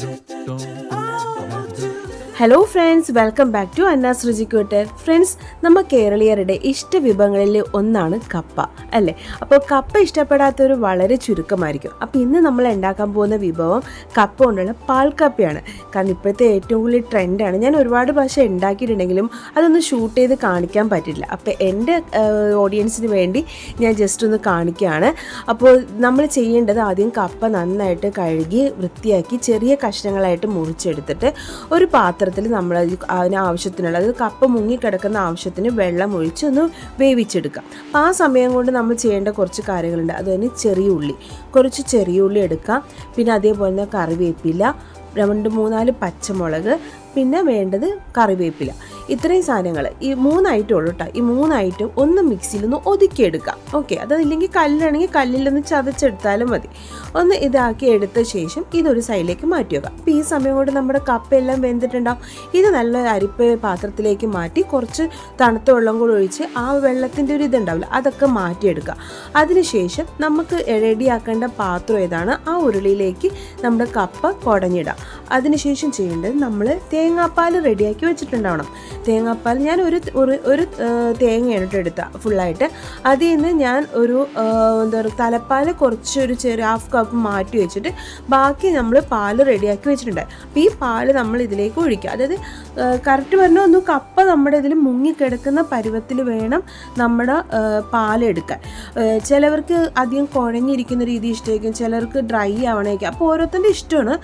it's it. Hello friends welcome back to Anna's Ruchikoottu friends നമ്മൾ കേരളീയരുടെ ഇഷ്ട വിഭവങ്ങളിൽ ഒന്നാണ് കപ്പ അല്ലേ? അപ്പോൾ കപ്പ ഇഷ്ടപ്പെടാത്തവർ വളരെ ചുരുക്കമായിരിക്കും. അപ്പോൾ ഇന്ന് നമ്മൾ ഉണ്ടാക്കാൻ പോകുന്ന വിഭവം കപ്പ കൊണ്ടുള്ള പാൽക്കപ്പയാണ് കാരണം ഇപ്പോഴത്തെ ഏറ്റവും കൂടുതൽ ട്രെൻഡാണ് ഞാൻ ഒരുപാട് പ്രാവശ്യം ഉണ്ടാക്കിയിട്ടുണ്ടെങ്കിലും അതൊന്ന് ഷൂട്ട് ചെയ്ത് കാണിക്കാൻ പറ്റില്ല. അപ്പോൾ എന്റെ ഓഡിയൻസിന് വേണ്ടി ഞാൻ ജസ്റ്റ് ഒന്ന് കാണിക്കുകയാണ്. അപ്പോൾ നമ്മൾ ചെയ്യേണ്ടത് ആദ്യം കപ്പ നന്നായിട്ട് കഴുകി വൃത്തിയാക്കി ചെറിയ കഷ്ണങ്ങളായിട്ട് മുറിച്ചെടുത്തിട്ട് ഒരു പാത്രത്തിൽ നമ്മൾ അതിന് ആവശ്യത്തിനുള്ള അതായത് മുങ്ങി മുങ്ങിക്കിടക്കുന്ന ആവശ്യത്തിന് വെള്ളം ഒഴിച്ച് ഒന്ന് വേവിച്ചെടുക്കാം അപ്പോൾ ആ സമയം കൊണ്ട് നമ്മൾ ചെയ്യേണ്ട കുറച്ച് കാര്യങ്ങളുണ്ട്. അതുതന്നെ ചെറിയ ഉള്ളി. കുറച്ച് ചെറിയ ഉള്ളി എടുക്കാം പിന്നെ അതേപോലെ തന്നെ കറിവേപ്പില രണ്ട് മൂന്നാൽ പച്ചമുളക് പിന്നെ വേണ്ടത് കറിവേപ്പില. ഇത്രയും സാധനങ്ങൾ. ഈ മൂന്ന് ഉള്ളൂ കേട്ടോ ഈ ഐറ്റം ഒന്ന് മിക്സിയിൽ ഒന്ന് ഒതുക്കിയെടുക്കാം. ഓക്കെ. അതല്ലെങ്കിൽ കല്ലാണെങ്കിൽ കല്ലിലൊന്ന് ചതച്ചെടുത്താലും മതി. ഒന്ന് ഇതാക്കി എടുത്ത ശേഷം ഇതൊരു സൈഡിലേക്ക് മാറ്റി വെക്കാം. അപ്പോൾ ഈ സമയം കൊണ്ട് നമ്മുടെ കപ്പെല്ലാം വെന്തിട്ടുണ്ടാവും. ഇത് നല്ല അരിപ്പ് പാത്രത്തിലേക്ക് മാറ്റി കുറച്ച് തണുത്ത വെള്ളം കൂടെ ഒഴിച്ച് ആ വെള്ളത്തിന്റെ ഒരു ഇതുണ്ടാവില്ല. അതൊക്കെ മാറ്റിയെടുക്കുക. അതിനുശേഷം നമുക്ക് റെഡിയാക്കേണ്ട പാത്രം ഏതാണ്? ആ ഉരുളിയിലേക്ക് നമ്മുടെ കപ്പ കുടഞ്ഞിടാം അതിനുശേഷം ചെയ്യേണ്ടത് നമ്മൾ തേങ്ങാപ്പാൽ റെഡിയാക്കി വെച്ചിട്ടുണ്ടാവണം. തേങ്ങാപ്പാൽ ഞാൻ ഒരു ഒരു- തേങ്ങയാണ് കേട്ടോ എടുത്ത ഫുള്ളായിട്ട് അതിൽ നിന്ന് ഞാൻ ഒരു എന്താ പറയുക തലപ്പാൽ കുറച്ച് ഒരു ചെറിയ ഹാഫ് കപ്പ് മാറ്റി വെച്ചിട്ട് ബാക്കി നമ്മൾ പാൽ റെഡിയാക്കി വെച്ചിട്ടുണ്ട്. അപ്പോൾ ഈ പാൽ നമ്മൾ ഇതിലേക്ക് ഒഴിക്കുക. അതായത് കറക്റ്റ് പറഞ്ഞാൽ ഒന്ന് കപ്പ നമ്മുടെ ഇതിൽ മുങ്ങിക്കിടക്കുന്ന പരുവത്തിൽ വേണം നമ്മുടെ പാലെടുക്കാൻ ചിലവർക്ക് അധികം കുഴഞ്ഞിരിക്കുന്ന രീതി ഇഷ്ടമായിരിക്കും ചിലർക്ക് ഡ്രൈ ആവണേക്കും അപ്പോൾ ഓരോരുത്തരുടെ ഇഷ്ടമാണ്.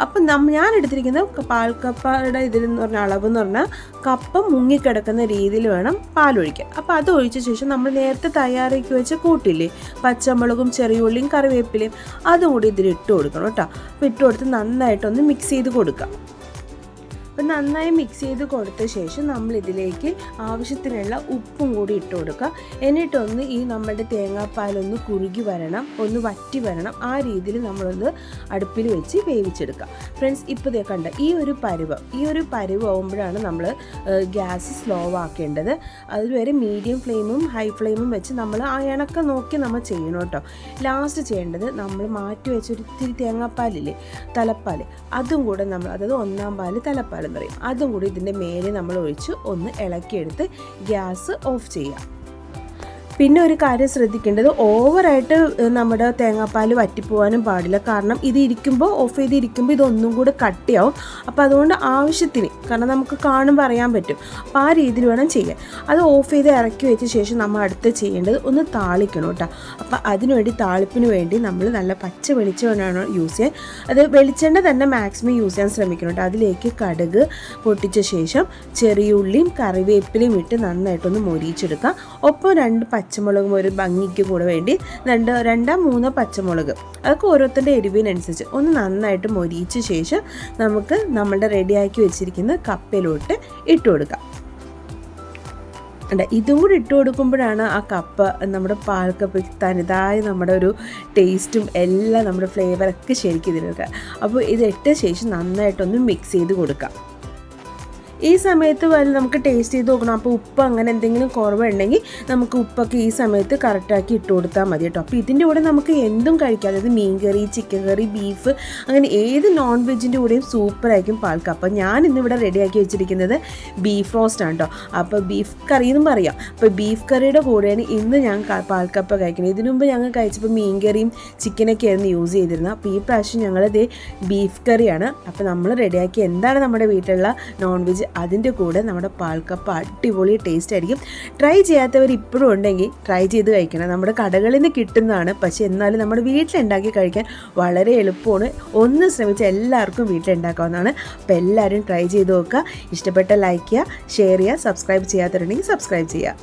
അപ്പം ഞാൻ എടുത്തിരിക്കുന്ന പാൽക്കപ്പയുടെ ഇതിൽ എന്ന് പറഞ്ഞ അളവ് എന്ന് പറഞ്ഞാൽ കപ്പ മുങ്ങിക്കിടക്കുന്ന രീതിയിൽ വേണം പാലൊഴിക്കാൻ. അപ്പോൾ അത് ഒഴിച്ച ശേഷം നമ്മൾ നേരത്തെ തയ്യാറാക്കി വെച്ച കൂട്ടില്ലേ പച്ചമുളകും ചെറിയ ഉള്ളിയും കറിവേപ്പിലയും അതും കൂടി ഇതിൽ ഇട്ട് കൊടുക്കണം കേട്ടോ. അപ്പോൾ ഇട്ട് കൊടുത്ത് നന്നായിട്ടൊന്ന് മിക്സ് ചെയ്ത് കൊടുക്കാം അപ്പം നന്നായി മിക്സ് ചെയ്ത് കൊടുത്ത ശേഷം നമ്മൾ ഇതിലേക്ക് ആവശ്യത്തിനുള്ള ഉപ്പും കൂടി ഇട്ട് കൊടുക്കുക. എന്നിട്ടൊന്ന് ഈ നമ്മുടെ തേങ്ങാപ്പാലൊന്ന് കുറുകി വരണം ഒന്ന് വറ്റി വരണം. ആ രീതിയിൽ നമ്മളൊന്ന് അടുപ്പിൽ വെച്ച് വേവിച്ചെടുക്കുക. ഫ്രണ്ട്സ് ഇപ്പോൾ ഇതേ കണ്ട ഈ ഒരു പരുവം ഈ ഒരു പരുവ് ആകുമ്പോഴാണ് നമ്മൾ ഗ്യാസ് സ്ലോ ആക്കേണ്ടത്. അതുവരെ മീഡിയം ഫ്ലെയിമും ഹൈ ഫ്ലെയിമും വെച്ച് നമ്മൾ ആ ഇണക്കം നോക്കി നമ്മൾ ചെയ്യണം കേട്ടോ. ലാസ്റ്റ് ചെയ്യേണ്ടത് നമ്മൾ മാറ്റി വെച്ചൊരു ഇത്തിരി തേങ്ങാപ്പാലില്ലേ തലപ്പാൽ അതും കൂടെ നമ്മൾ അതായത് ഒന്നാം പാൽ തലപ്പാൽ എന്ന് പറയും അതും കൂടി ഇതിന്റെ മേലെ നമ്മൾ ഒഴിച്ച് ഒന്ന് ഇളക്കിയെടുത്ത് ഗ്യാസ് ഓഫ് ചെയ്യാം പിന്നെ ഒരു കാര്യം ശ്രദ്ധിക്കേണ്ടത് ഓവറായിട്ട് നമ്മുടെ തേങ്ങാപ്പാൽ വറ്റിപ്പോവാനും പാടില്ല. കാരണം ഇത് ഇരിക്കുമ്പോൾ ഓഫ് ചെയ്ത് ഇരിക്കുമ്പോൾ ഇതൊന്നും കൂടെ കട്ടിയാവും. അപ്പോൾ അതുകൊണ്ട് ആവശ്യത്തിന് കാരണം നമുക്ക് കാണുമ്പോൾ പറയാൻ പറ്റും അപ്പോൾ ആ രീതിയിൽ വേണം ചെയ്യാൻ. അത് ഓഫ് ചെയ്ത് ഇറക്കി വെച്ച ശേഷം നമ്മൾ അടുത്ത് ചെയ്യേണ്ടത് ഒന്ന് താളിക്കണം കേട്ടോ. അപ്പോൾ അതിനുവേണ്ടി താളിപ്പിന് വേണ്ടി നമ്മൾ നല്ല പച്ച വെളിച്ചെണ്ണയാണ് യൂസ് ചെയ്യാൻ. അത് വെളിച്ചെണ്ണ തന്നെ മാക്സിമം യൂസ് ചെയ്യാൻ ശ്രമിക്കണം കേട്ടോ. അതിലേക്ക് കടുക് പൊട്ടിച്ച ശേഷം ചെറിയ ഉള്ളിയും കറിവേപ്പിലയും ഇട്ട് നന്നായിട്ടൊന്ന് മൊരിയിച്ചെടുക്കാം ഒപ്പം രണ്ട് പച്ചമുളകും ഒരു ഭംഗിക്ക് കൂടെ വേണ്ടി രണ്ട് രണ്ടോ മൂന്നോ പച്ചമുളക്. അതൊക്കെ ഓരോരുത്തരുടെ എരിവിനനുസരിച്ച് ഒന്ന് നന്നായിട്ട് മൊരിയിച്ച ശേഷം നമുക്ക് നമ്മളുടെ റെഡിയാക്കി വെച്ചിരിക്കുന്ന കപ്പയിലോട്ട് ഇട്ട് കൊടുക്കാം. ഉണ്ട് ഇതും കൂടി ഇട്ട് കൊടുക്കുമ്പോഴാണ് ആ കപ്പ നമ്മുടെ പാൽക്കപ്പ തനതായ നമ്മുടെ ഒരു ടേസ്റ്റും എല്ലാം നമ്മുടെ ഫ്ലേവറൊക്കെ ശരിക്കും ഇതിനൊക്കെ. അപ്പോൾ ഇത് ഇട്ട ശേഷം നന്നായിട്ടൊന്ന് മിക്സ് ചെയ്ത് കൊടുക്കാം. ഈ സമയത്ത് വല്ല നമുക്ക് ടേസ്റ്റ് ചെയ്ത് നോക്കണം. അപ്പോൾ ഉപ്പ് അങ്ങനെ എന്തെങ്കിലും കുറവുണ്ടെങ്കിൽ നമുക്ക് ഉപ്പൊക്കെ ഈ സമയത്ത് കറക്റ്റാക്കി ഇട്ട് കൊടുത്താൽ മതി കേട്ടോ. അപ്പോൾ ഇതിന്റെ കൂടെ നമുക്ക് എന്തും കഴിക്കാം. അതായത് മീൻ കറി ചിക്കൻ കറി ബീഫ് അങ്ങനെ ഏത് നോൺ വെജിന്റെ കൂടെയും സൂപ്പറായിരിക്കും പാൽക്കപ്പ അപ്പോൾ ഞാൻ ഇന്നിവിടെ റെഡിയാക്കി വെച്ചിരിക്കുന്നത് ബീഫ് റോസ്റ്റ് ആണ് കേട്ടോ. അപ്പോൾ ബീഫ് കറി എന്നും പറയാം. അപ്പോൾ ബീഫ് കറിയുടെ കൂടെയാണ് ഇന്ന് ഞാൻ പാൽക്കപ്പ കഴിക്കുന്നത്. ഇതിനു മുമ്പ് ഞങ്ങൾ കഴിച്ചപ്പോൾ മീൻ കറിയും ചിക്കനൊക്കെ ആയിരുന്നു യൂസ് ചെയ്തിരുന്നത്. അപ്പോൾ ഈ പ്രാവശ്യം ഞങ്ങളിത് ബീഫ് കറിയാണ് അപ്പോൾ നമ്മൾ റെഡിയാക്കി എന്താണ് നമ്മുടെ വീട്ടിലുള്ള നോൺ വെജ് അതിന്റെ കൂടെ നമ്മുടെ പാൽക്കപ്പ അടിപൊളി ടേസ്റ്റ് ആയിരിക്കും. ട്രൈ ചെയ്യാത്തവർ ഇപ്പോഴും ഉണ്ടെങ്കിൽ ട്രൈ ചെയ്ത് കഴിക്കണം. നമ്മുടെ കടകളിൽ നിന്ന് കിട്ടുന്നതാണ്. പക്ഷേ എന്നാലും നമ്മുടെ വീട്ടിലുണ്ടാക്കി കഴിക്കാൻ വളരെ എളുപ്പമാണ്. ഒന്ന് ശ്രമിച്ച എല്ലാവർക്കും വീട്ടിലുണ്ടാക്കാവുന്നതാണ്. അപ്പോൾ എല്ലാവരും ട്രൈ ചെയ്ത് നോക്കുക. ഇഷ്ടപ്പെട്ട ലൈക്ക് ചെയ്യുക ഷെയർ ചെയ്യുക സബ്സ്ക്രൈബ് ചെയ്യാത്തവരുണ്ടെങ്കിൽ സബ്സ്ക്രൈബ് ചെയ്യുക.